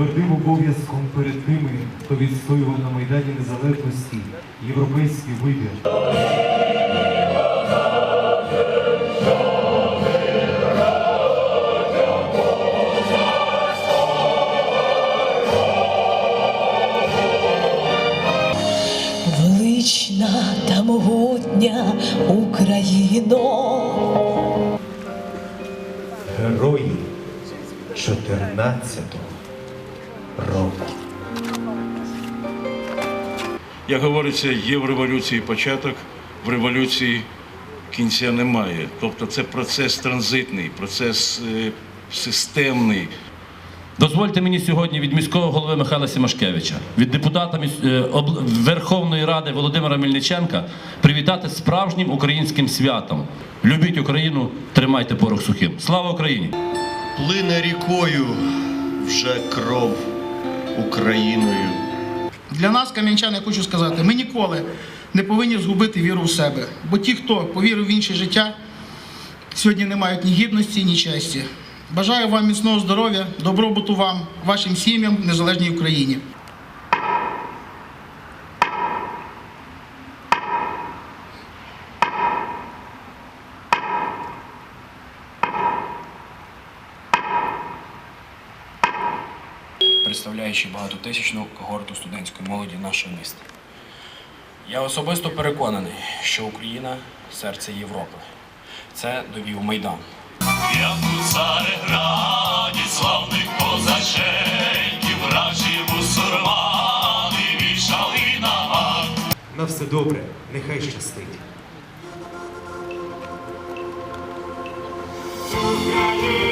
твердим обов'язком перед тими, хто відстоював на Майдані Незалежності європейський вибір. Велична та могутня Україно. Герої 14-го року. Як говориться, є в революції початок, в революції кінця немає. Тобто це процес транзитний, процес е, системний. Дозвольте мені сьогодні від міського голови Михайла Сімашкевича, від депутата е, Верховної Ради Володимира Мельниченка привітати справжнім українським святом. Любіть Україну, тримайте порох сухим. Слава Україні! Плине рікою вже кров Україною. Для нас, кам'янчан, я хочу сказати, ми ніколи не повинні згубити віру в себе. Бо ті, хто повірив в інше життя, сьогодні не мають ні гідності, ні честі. Бажаю вам міцного здоров'я, добробуту вам, вашим сім'ям незалежній Україні. Представляючи багатотисячну когорту студентської молоді нашого міста. Я особисто переконаний, що Україна серце Європи. Це довів Майдан. Як у Цареграді славних козаченьків, вражі бусурмани вішали на ваг. На все добре, нехай щастить. Україна